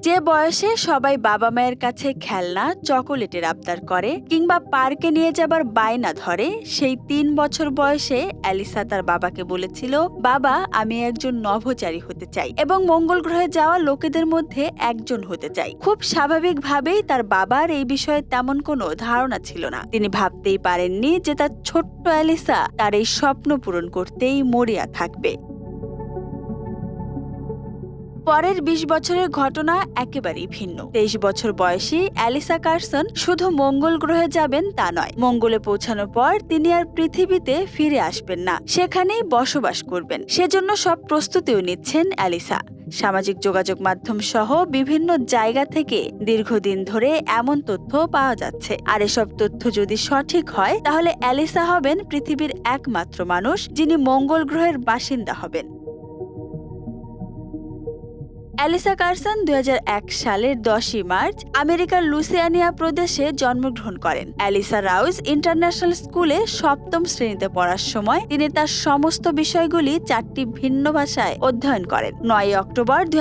যে বয়সে সবাই বাবা মায়ের কাছে খেলনা, চকোলেটের আবদার করে কিংবা পার্কে নিয়ে যাবার বায়না ধরে, সেই তিন বছর বয়সে অ্যালিসা তার বাবাকে বলেছিল, বাবা, আমি একজন নভোচারী হতে চাই এবং মঙ্গল গ্রহে যাওয়া লোকেদের মধ্যে একজন হতে চাই। খুব স্বাভাবিকভাবেই তার বাবার এই বিষয়ে তেমন কোনো ধারণা ছিল না। তিনি ভাবতেই পারেননি যে তার ছোট্ট অ্যালিসা তার এই স্বপ্ন পূরণ করতেই মরিয়া থাকবে। পরের ২০ বছরের ঘটনা একেবারেই ভিন্ন। তেইশ বছর বয়সী অ্যালিসা কার্সন শুধু মঙ্গল গ্রহে যাবেন তা নয়, মঙ্গলে পৌঁছানোর পর তিনি আর পৃথিবীতে ফিরে আসবেন না, সেখানেই বসবাস করবেন। সেজন্য সব প্রস্তুতিও নিচ্ছেন অ্যালিসা। সামাজিক যোগাযোগ মাধ্যম সহ বিভিন্ন জায়গা থেকে দীর্ঘদিন ধরে এমন তথ্য পাওয়া যাচ্ছে। আর এসব তথ্য যদি সঠিক হয়, তাহলে অ্যালিসা হবেন পৃথিবীর একমাত্র মানুষ যিনি মঙ্গল গ্রহের বাসিন্দা হবেন। অ্যালিসা কার্সন দু হাজার এক সালের দশই মার্চ আমেরিকার লুসিয়ানিয়া প্রদেশে জন্মগ্রহণ করেন। অ্যালিসা রাউজ ইন্টারন্যাশনাল স্কুলে সপ্তম শ্রেণীতে পড়ার সময় তিনি তার সমস্ত বিষয়গুলি চারটি ভিন্ন ভাষায় অধ্যয়ন করেন। নয় অক্টোবর দুই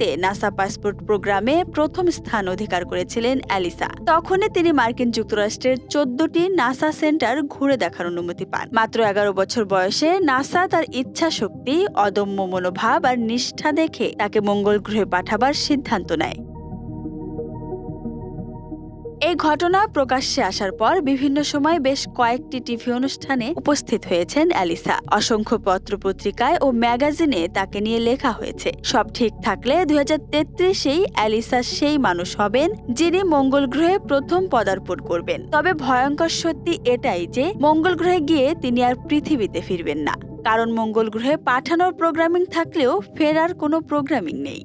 তে নাসা পাসপোর্ট প্রোগ্রামে প্রথম স্থান অধিকার করেছিলেন অ্যালিসা। তখনই তিনি মার্কিন যুক্তরাষ্ট্রের চোদ্দটি নাসা সেন্টার ঘুরে দেখার অনুমতি পান। মাত্র এগারো বছর বয়সে নাসা তার ইচ্ছা শক্তি অদম্য মনোভাব আর নিষ্ঠা দেখে তাকে মঙ্গল গ্রহে পাঠাবার সিদ্ধান্ত নেয়। এই ঘটনা প্রকাশ্যে আসার পর বিভিন্ন সময় বেশ কয়েকটি টিভি অনুষ্ঠানে উপস্থিত হয়েছেন অ্যালিসা। অসংখ্য পত্রপত্রিকায় ও ম্যাগাজিনে তাকে নিয়ে লেখা হয়েছে। সব ঠিক থাকলে দুই হাজার তেত্রিশেই অ্যালিসা সেই মানুষ হবেন যিনি মঙ্গল গ্রহে প্রথম পদার্পণ করবেন। তবে ভয়ঙ্কর সত্যি এটাই যে মঙ্গল গ্রহে গিয়ে তিনি আর পৃথিবীতে ফিরবেন না। কারণ মঙ্গল গ্রহে পাঠানোর প্রোগ্রামিং থাকলেও ফেরার কোনো প্রোগ্রামিং নেই।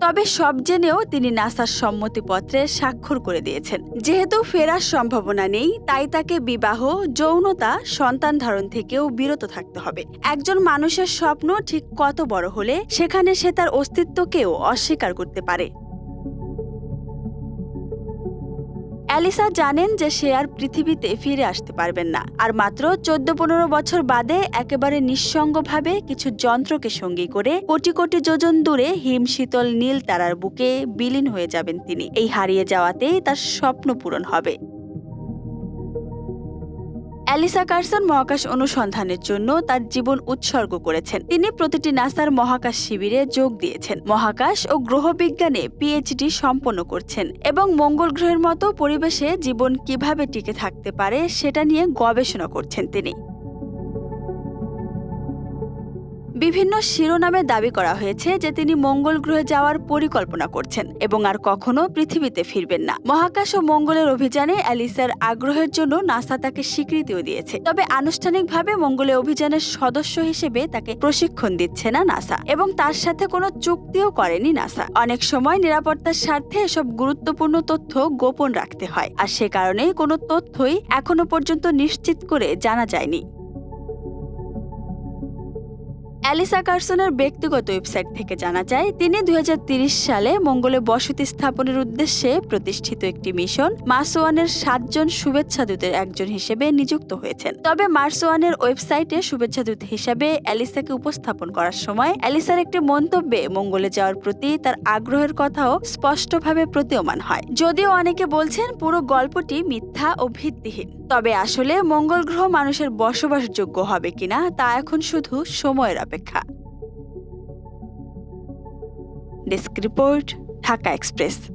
তবে সব জেনেও তিনি নাসার সম্মতিপত্রে স্বাক্ষর করে দিয়েছেন। যেহেতু ফেরার সম্ভাবনা নেই, তাই তাকে বিবাহ, যৌনতা, সন্তান ধারণ থেকেও বিরত থাকতে হবে। একজন মানুষের স্বপ্ন ঠিক কত বড় হলে সেখানে সে তার অস্তিত্বকেও অস্বীকার করতে পারে। অ্যালিসা জানেন যে সে আর পৃথিবীতে ফিরে আসতে পারবেন না। আর মাত্র চোদ্দ পনেরো বছর বাদে একেবারে নিঃসঙ্গভাবে কিছু যন্ত্রকে সঙ্গী করে কোটি কোটি যোজন দূরে হিম শীতল নীল তারার বুকে বিলীন হয়ে যাবেন তিনি। এই হারিয়ে যাওয়াতেই তার স্বপ্ন পূরণ হবে। অ্যালিসা কার্সন মহাকাশ অনুসন্ধানের জন্য তার জীবন উৎসর্গ করেছেন। তিনি প্রতিটি নাসার মহাকাশ শিবিরে যোগ দিয়েছেন। মহাকাশ ও গ্রহবিজ্ঞানে পিএইচডি সম্পন্ন করছেন এবং মঙ্গল গ্রহের মতো পরিবেশে জীবন কীভাবে টিকে থাকতে পারে সেটা নিয়ে গবেষণা করছেন তিনি। বিভিন্ন শিরোনামে দাবি করা হয়েছে যে তিনি মঙ্গল গ্রহে যাওয়ার পরিকল্পনা করছেন এবং আর কখনো পৃথিবীতে ফিরবেন না। মহাকাশ ও মঙ্গলের অভিযানে অ্যালিসার আগ্রহের জন্য নাসা তাকে স্বীকৃতিও দিয়েছে। তবে আনুষ্ঠানিকভাবে মঙ্গলে অভিযানের সদস্য হিসেবে তাকে প্রশিক্ষণ দিচ্ছে না নাসা এবং তার সাথে কোনো চুক্তিও করেনি নাসা। অনেক সময় নিরাপত্তার স্বার্থে এসব গুরুত্বপূর্ণ তথ্য গোপন রাখতে হয়, আর সে কারণেই কোনো তথ্যই এখনও পর্যন্ত নিশ্চিত করে জানা যায়নি। অ্যালিসা কার্সনের ব্যক্তিগত ওয়েবসাইট থেকে জানা যায়, তিনি দুই সালে মঙ্গলে বসতি স্থাপনের উদ্দেশ্যে প্রতিষ্ঠিত একটি মিশন মার্সওয়ানের সাতজন শুভেচ্ছাদূতের একজন হিসেবে নিযুক্ত হয়েছেন। তবে মার্সওয়ানের ওয়েবসাইটে শুভেচ্ছাদূত হিসেবে অ্যালিসাকে উপস্থাপন করার সময় অ্যালিসার একটি মন্তব্যে মঙ্গলে যাওয়ার প্রতি তার আগ্রহের কথাও স্পষ্টভাবে প্রতীয়মান হয়। যদিও অনেকে বলছেন পুরো গল্পটি মিথ্যা ও ভিত্তিহীন। তবে আসলে মঙ্গল গ্রহ মানুষের বসবাসযোগ্য হবে কিনা তা এখন শুধু সময়ের অপেক্ষা। Desk report Dhaka Express.